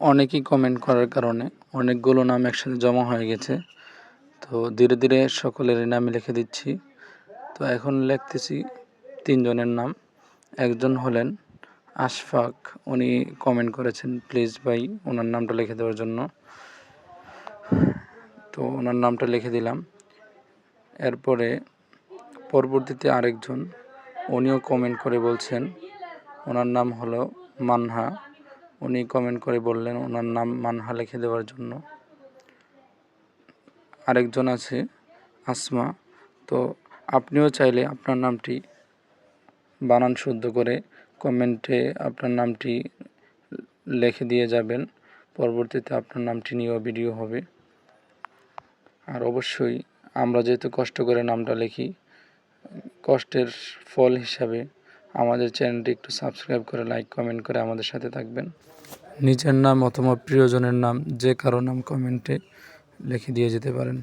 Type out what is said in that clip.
অনেকেই কমেন্ট করার কারণে অনেকগুলো নাম একসাথে জমা হয়ে গেছে। তো ধীরে ধীরে সকলের নামই লিখে দিচ্ছি। তো এখন লিখতেছি তিনজনের নাম। একজন হলেন আশফাক, উনি কমেন্ট করেছেন প্লিজ ভাই, ওনার নামটা লিখে দেওয়ার জন্য। তো ওনার নামটা লিখে দিলাম। এরপরে পরবর্তীতে আরেকজন, উনিও কমেন্ট করে বলছেন, ওনার নাম হলো মানহা। উনি কমেন্ট করে বললেন ওনার নাম মানহা লিখে দেওয়ার জন্য। আরেকজন আছে, আসমা। তো আপনিও চাইলে আপনার নামটি বানান শুদ্ধ করে কমেন্টে আপনার নামটি লিখে দিয়ে যাবেন। পরবর্তীতে আপনার নামটি নিয়েও ভিডিও হবে। আর অবশ্যই আমরা যেহেতু কষ্ট করে নামটা লিখি, কষ্টের ফল হিসাবে আমাদের চ্যানেলটি একটু সাবস্ক্রাইব করে, লাইক, কমেন্ট করে আমাদের সাথে থাকবেন। নিজের নাম অথবা প্রিয়জনের নাম যে কারও নাম কমেন্টে লিখে দিয়ে যেতে পারেন।